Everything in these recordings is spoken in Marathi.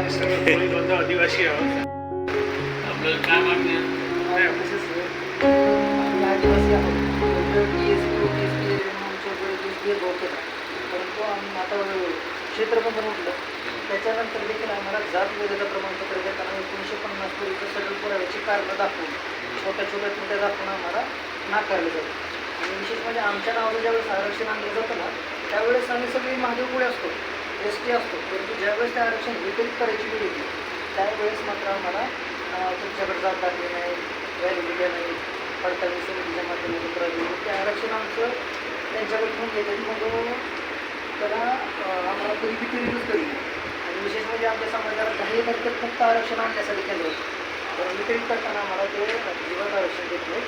आदिवासी आहोत आपल्याला काय मागणी आदिवासी आहोत परंतु आम्ही आता क्षेत्रबंधन उठलं त्याच्यानंतर देखील आम्हाला जात वैधता प्रमाणपत्र देताना एकोणीसशे पन्नास पूर्वीचं सगळं पुराव्याची कारणं दाखवून छोट्या छोट्या त्रुट्या दाखवून आम्हाला नाकारलं जातं आणि विशेष म्हणजे आमच्या नावाचं ज्यावेळेस आरक्षण आणलं जातं ना त्यावेळेस आम्ही सगळी महादेव पुढे असतो. एस टी असतो. परंतु ज्यावेळेस ते आरक्षण वितरित करायची वेळ येते त्यावेळेस मात्र आम्हाला तुमच्याकडे जात आले नाही व्हॅल्यू दिल्या नाही पडताळणी समितीच्या माध्यमातून करावी ते आरक्षण आमचं त्यांच्याकडे घेऊन घेतात मग त्याला आम्हाला कधी वितरितच करील आणि विशेष म्हणजे आमच्या समाजाला काही तारखेत फक्त आरक्षण आणण्यासाठी केलं होतं. तर वितरित करताना आम्हाला ते जीवन आरक्षण देत नाही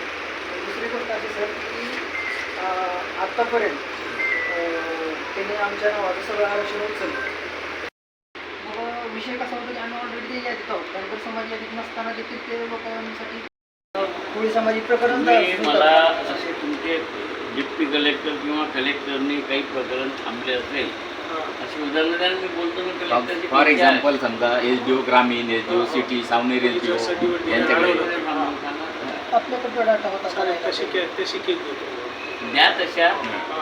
दुसरी गोष्ट अशी सर की आत्तापर्यंत त्यांनी आमच्या नावाचं सगळं आरक्षण उचललं. मग विषय कसा होता की आम्ही ऑलरेडी ते यादीत आहोत. धनगर समाज यादीत नसताना देखील ते लोकांसाठी कोळी सामाजिक प्रकरण मला असे तुमचे डिप्टी कलेक्टर किंवा कलेक्टरनी काही प्रकरण थांबले असेल अशी उदाहरणं द्या मी बोलतो कलेक्टरची फॉर. एक्झाम्पल समजा एस डी ओ ग्रामीण S D O city Savner S D O यांच्याकडे. आपल्याकडे डाटा होता चालेल तशी के तशी केली होती. द्या तशा.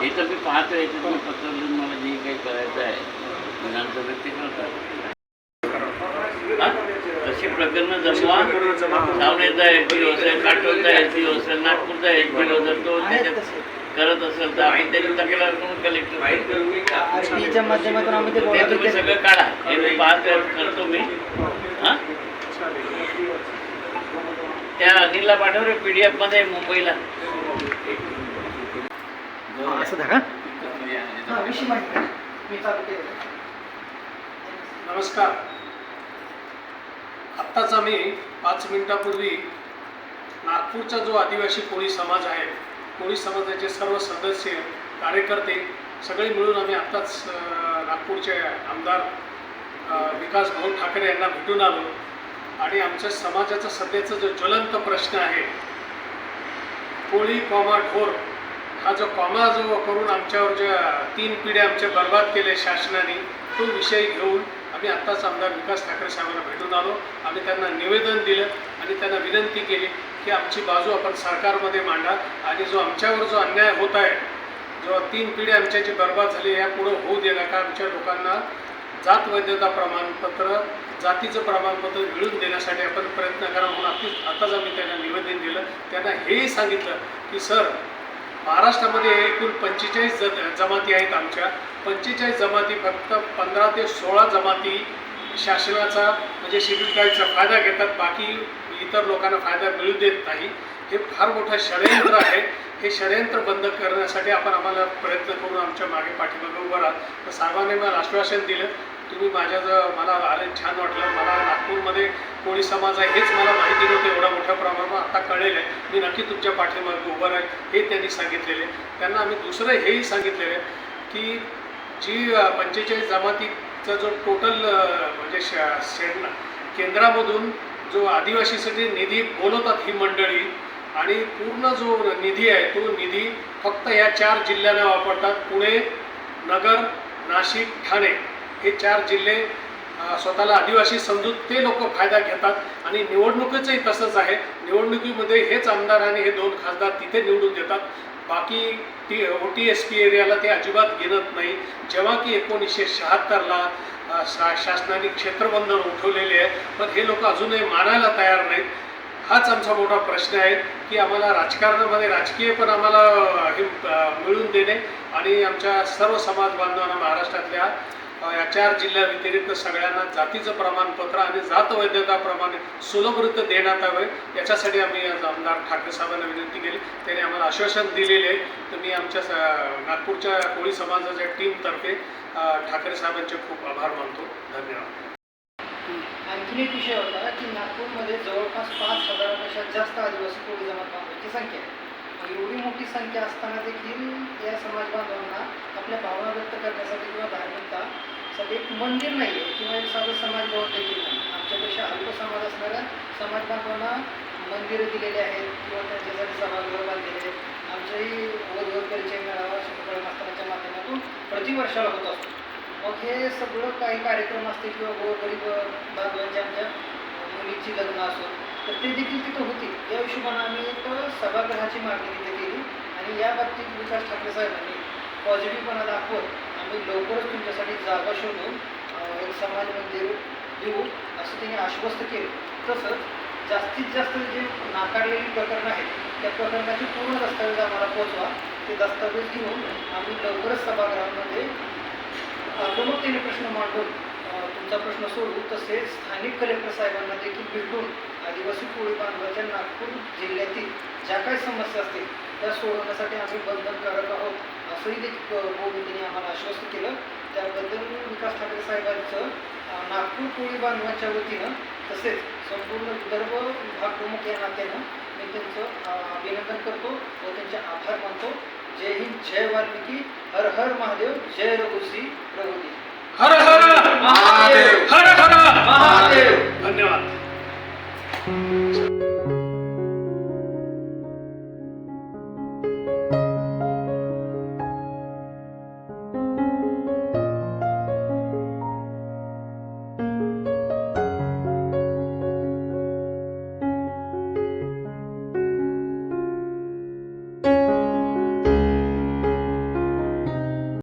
हे तर मी पाहतो याच्यात मी पत्र लिहून मला जे काही करायचं आहे विधानसभेत ते करतात? तशी प्रकरणं जमवा. सावनेचा एस डी ओ असेल काटोलचा एस डी ओ असेल नागपूरचा एस डी तो त्याच्यात करत असेल तर आम्ही त्याची तक्रार करून कलेक्टर माध्यमातून आम्ही ते तुम्ही. सगळं काढा. हे मी पाहतो करतो मी. हा? त्या अनिलला पाठव रे पी डी एफमध्ये मुंबईला. असं धरा हा नमस्कार. आत्ताच आम्ही पाच मिनिटापूर्वी नागपूरचा जो आदिवासी कोळी समाज आहे कोळी समाजाचे सर्व सदस्य कार्यकर्ते सगळे मिळून आम्ही आत्ताच नागपूरचे आमदार विकास भाऊ ठाकरे यांना भेटून आलो. आणि आमच्या समाजाचा सध्याचा जो ज्वलंत प्रश्न आहे कोळी कॉमा ढोर हा जो कॉमा जो करून आमच्यावर ज्या तीन पिढ्या आमच्या बर्बाद केले शासनाने तो विषय घेऊन आम्ही आत्ताच आमदार विकास ठाकरे साहेबांना भेटून आलो. आम्ही त्यांना निवेदन दिलं आणि त्यांना विनंती केली की आमची बाजू आपण सरकारमध्ये मांडा आणि जो आमच्यावर जो अन्याय होत आहे जो तीन पिढ्या आमच्या जी बर्बाद झाली या पुढं होऊ दे नका. आमच्या लोकांना जात वैधता प्रमाणपत्र जातीचं प्रमाणपत्र मिळवून देण्यासाठी आपण प्रयत्न करा म्हणून आत्ताच आताच आम्ही त्यांना निवेदन दिलं. त्यांना हेही सांगितलं की सर महाराष्ट्रामध्ये एकूण पंचेचाळीस ज जमाती आहेत आमच्या. पंचेचाळीस जमाती फक्त पंधरा ते सोळा जमाती शासनाचा म्हणजे शेड्यूल कास्टचा फायदा घेतात. बाकी इतर लोकांना फायदा मिळू देत नाही. हे फार मोठं षडयंत्र आहे. हे षडयंत्र बंद करण्यासाठी आपण आम्हाला प्रयत्न करून आमच्या मागे पाठीमागे उभं राहत तर साहेबांनी मला आश्वासन दिलं. तुम्ही माझ्या जर मला आले छान वाटलं. मला नागपूरमध्ये कोळी समाज आहे हेच मला माहिती नव्हतं एवढ्या मोठ्या प्रमाणात. आता कळलेलं आहे. मी नक्की तुमच्या पाठीमागे उभं राहील हे त्यांनी सांगितलेले त्यांना आम्ही दुसरं हेही सांगितलेलं आहे की जी पंचेचाळीस जमातीचा जो टोटल म्हणजे श शेड केंद्रामधून जो आदिवासीसाठी निधी बोलवतात ही मंडळी आणि पूर्ण जो निधी आहे तो निधी फक्त या चार जिल्ह्यांना वापरतात. पुणे नगर नाशिक ठाणे. हे चार जिल्हे स्वतःला आदिवासी समजून ते लोक फायदा घेतात आणि निवडणुकीचंही तसंच आहे. निवडणुकीमध्ये हेच आमदार आणि हे दोन खासदार तिथे निवडून देतात. बाकी T O T S P एरियाला ते अजिबात घेणत नाही. जेव्हा की एकोणीसशे शहात्तरला शा शासनाने क्षेत्रबंधन उठवलेले आहे पण हे लोक अजूनही मानायला तयार नाहीत. हाच आमचा मोठा प्रश्न आहे की आम्हाला राजकारणामध्ये राजकीय पण आम्हाला हे मिळून देणे आणि आमच्या सर्व समाज बांधवांना महाराष्ट्रातल्या चार जिल्ह्या व्यतिरिक्त सगळ्यांना जातीचं प्रमाणपत्र आणि जात वैधताप्रमाणे सुलभरित्या देण्यात यावे. याच्यासाठी आम्ही आज आमदार ठाकरे साहेबांना विनंती केली. त्यांनी आम्हाला आश्वासन दिलेले आहे. तर मी आमच्या नागपूरच्या कोळी समाजाच्या टीमतर्फे ठाकरे साहेबांचे खूप आभार मानतो. धन्यवाद. आणखीन एक विषय होता की नागपूरमध्ये जवळपास पाच हजारापेक्षा जास्त आदिवासी कोळी जमात संख्या आहे. म्हणजे एवढी मोठी संख्या असताना देखील या समाज बांधवांना आपल्या भावना व्यक्त करण्यासाठी किंवा धार्मिकता धार्मिकतासाठी एक मंदिर नाही आहे किंवा एक साधं समाज भवन देखील नाही. आमच्यापेक्षा अल्प समाज असणाऱ्या समाज बांधवांना मंदिरं दिलेली आहेत किंवा त्यांच्यासाठी सभागृह बांधलेले आहेत. आमच्याही वधवत परिचय मेळावा शिवकळ मास्तराच्या माध्यमातून प्रतिवर्षाला होत असतो. मग हे सगळं काही कार्यक्रम असतील किंवा गोरगरीब बांधवांच्या आमच्या मुलीची लग्न असो तर ते देखील तिथं होतील. या हिशोबानं आम्ही एक सभागृहाची मागणी तिथे केली आणि या बाबतीत विकास ठाकरे साहेबांनी पॉझिटिव्हपणा दाखवत आम्ही लवकरच तुमच्यासाठी जागा शोधून एक समाज मंदिर देऊ असं त्यांनी आश्वस्त केलं. तसंच जास्तीत जास्त जे नाकारलेली प्रकरणं आहेत त्या प्रकरणाची पूर्ण दस्तावेज आम्हाला पोचवा ते दस्तावेज घेऊन आम्ही लवकरच सभागृहामध्ये प्रमुखतेने प्रश्न मांडून तुमचा प्रश्न सोडवू तसेच स्थानिक कलेक्टर साहेबांना देखील भेटून आदिवासी कोळी बांधवाच्या नागपूर जिल्ह्यातील ज्या काही समस्या असतील त्या सोडवण्यासाठी आम्ही बंधनकारक आहोत. असंही देखील बोलून त्यांनी आम्हाला आश्वस्त केलं. त्याबद्दल विकास ठाकरे साहेबांचं नागपूर कोळी बांधवांच्या वतीनं तसेच संपूर्ण विदर्भ विभाग प्रमुख या नात्यानं मी त्यांचं अभिनंदन करतो व त्यांचे आभार मानतो. जय हिंद जय वाल्मिकी. हर हर महादेव जय रघुश्री रघुजी हर हर महादेव